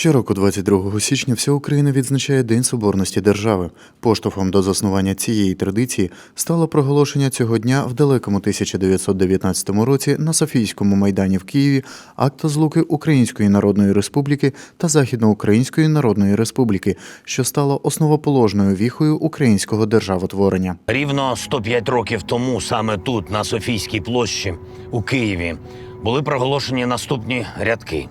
Щороку, 22 січня, вся Україна відзначає День Соборності держави. Поштовхом до заснування цієї традиції стало проголошення цього дня в далекому 1919 році на Софійському майдані в Києві акта злуки Української Народної Республіки та Західноукраїнської Народної Республіки, що стало основоположною віхою українського державотворення. Рівно 105 років тому, саме тут, на Софійській площі у Києві, були проголошені наступні рядки.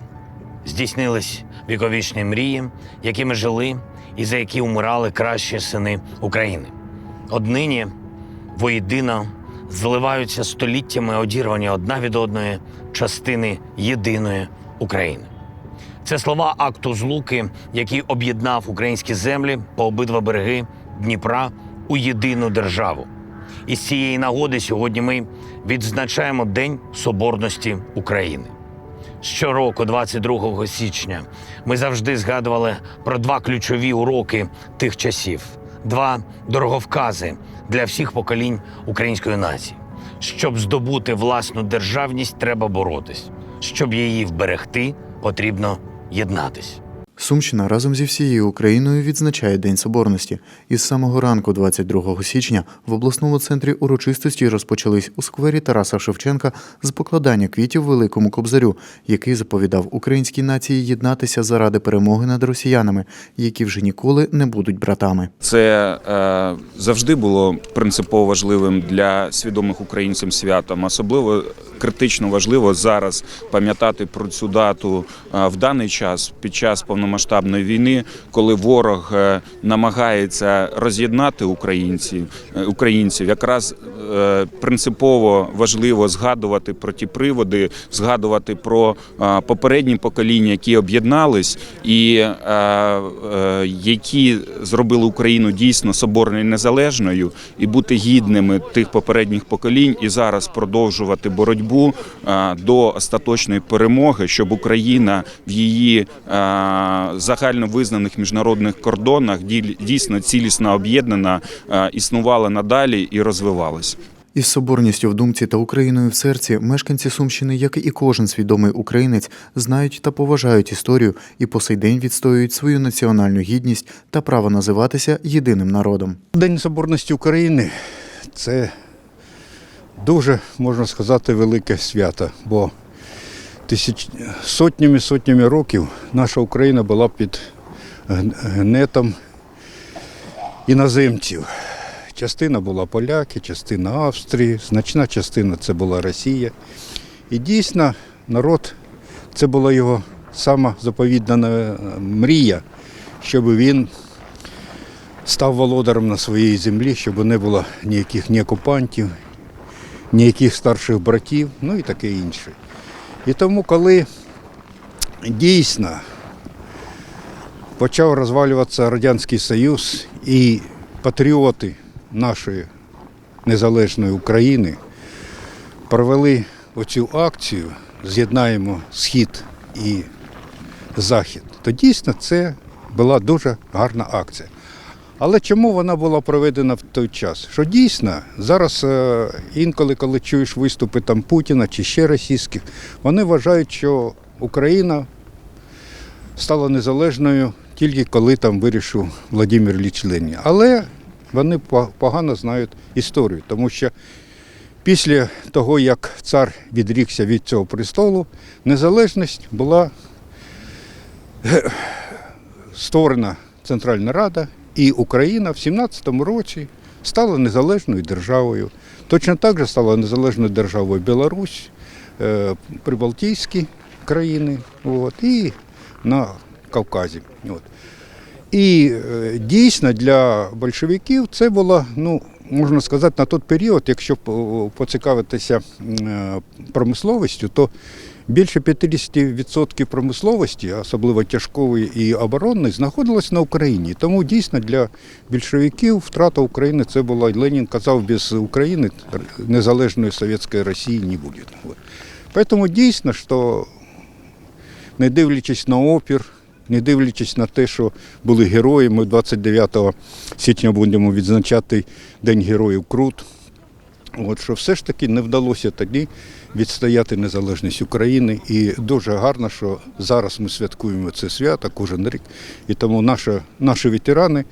Здійснились віковічні мрії, якими жили і за які умирали кращі сини України. Однині воєдино зливаються століттями одірвані одна від одної частини єдиної України. Це слова акту злуки, який об'єднав українські землі по обидва береги Дніпра у єдину державу. І з цієї нагоди сьогодні ми відзначаємо День Соборності України. Щороку, 22 січня, ми завжди згадували про два ключові уроки тих часів, два дороговкази для всіх поколінь української нації. Щоб здобути власну державність, треба боротись. Щоб її вберегти, потрібно єднатись. Сумщина разом зі всією Україною відзначає День Соборності. Із самого ранку, 22 січня, в обласному центрі урочистості розпочались у сквері Тараса Шевченка з покладання квітів Великому Кобзарю, який заповідав українській нації єднатися заради перемоги над росіянами, які вже ніколи не будуть братами. Це е, завжди було принципово важливим для свідомих українцям святом. Особливо критично важливо зараз пам'ятати про цю дату е, в даний час під час повномасштабної війни, коли ворог е, намагається роз'єднати українців, е, українців. Якраз е, принципово важливо згадувати про ті приводи, згадувати про попередні покоління, які об'єднались і які зробили Україну дійсно соборною незалежною, і бути гідними тих попередніх поколінь, і зараз продовжувати боротьбу до остаточної перемоги, щоб Україна в її загально визнаних міжнародних кордонах дій- дійсно цілісно об'єднана, е, існувала надалі і розвивалась. Із соборністю в думці та Україною в серці мешканці Сумщини, як і кожен свідомий українець, знають та поважають історію і по сей день відстоюють свою національну гідність та право називатися єдиним народом. День Соборності України це дуже, можна сказати, велике свято, бо тисяч... сотнями сотнями років наша Україна була під гнетом іноземців. Частина була поляки, частина Австрії, значна частина це була Росія. І дійсно народ, це була його сама заповідна мрія, щоб він став володарем на своїй землі, щоб не було ніяких ні окупантів, ніяких старших братів, ну і таке інше. І тому, коли дійсно почав розвалюватися Радянський Союз і патріоти нашої незалежної України провели оцю акцію З'єднаємо Схід і Захід, то дійсно це була дуже гарна акція. Але чому вона була проведена в той час? Що дійсно зараз е, інколи, коли чуєш виступи там Путіна чи ще російських, вони вважають, що Україна стала незалежною тільки коли там вирішив Владимир Ілліч Ленін. Але вони погано знають історію, тому що після того, як цар відрікся від цього престолу, незалежність була е, створена Центральна Рада, і Україна в 17-му році стала незалежною державою. Точно так же стала незалежною державою Білорусь, е, Прибалтійські країни от, і на Кавказі. От. І е, дійсно для большевиків це було, ну, можна сказати, на той період, якщо поцікавитися е, промисловістю, то більше 50% промисловості, особливо тяжкової і оборонної, знаходилось на Україні. Тому дійсно для більшовиків втрата України це була, Ленін казав, без України незалежної совєтської Росії не буде. Тому дійсно, що не дивлячись на опір, не дивлячись на те, що були герої, ми 29 січня будемо відзначати День Героїв Крут. От що все ж таки не вдалося тоді відстояти незалежність України. І дуже гарно, що зараз ми святкуємо це свято кожен рік. І тому наші, наші ветерани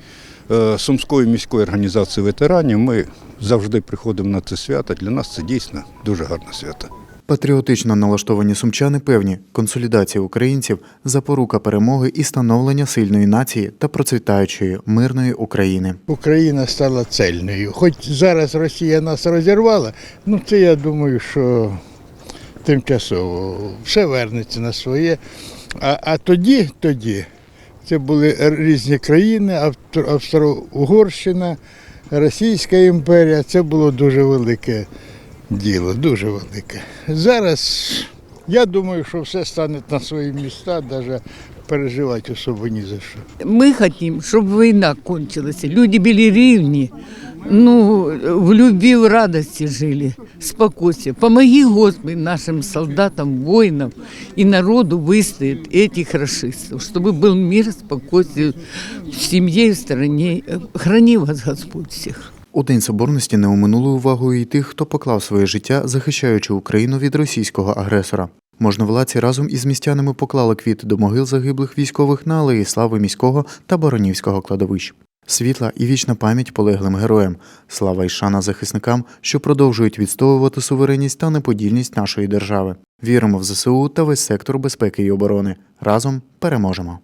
е, Сумської міської організації ветеранів ми завжди приходимо на це свято. Для нас це дійсно дуже гарне свято. Патріотично налаштовані сумчани певні, консолідація українців запорука перемоги і становлення сильної нації та процвітаючої мирної України. Україна стала цельною. Хоч зараз Росія нас розірвала, ну це я думаю, що тимчасово все вернеться на своє. А, а тоді, тоді це були різні країни, Австро- Австро-Угорщина, Російська імперія. Це було дуже велике діло, дуже велике. Зараз я думаю, що все стане на свої міста, навіть переживати особо ні за що. Мы хотим, чтобы война кончилась. Люди были рівні, ну, в любви, в радости жили, спокойствие. Помоги, Господи, нашим солдатам, воинам и народу выстоять этих расистов, чтобы был мир, спокойствие в семье и в стране. Храни вас, Господь, всех. У День Соборності не оминули увагою і тих, хто поклав своє життя, захищаючи Україну від російського агресора. Можновладці разом із містянами поклали квіти до могил загиблих військових на алеї слави міського та Боронівського кладовищ. Світла і вічна пам'ять полеглим героям, слава і шана захисникам, що продовжують відстоювати суверенність та неподільність нашої держави. Віримо в ЗСУ та весь сектор безпеки і оборони. Разом переможемо.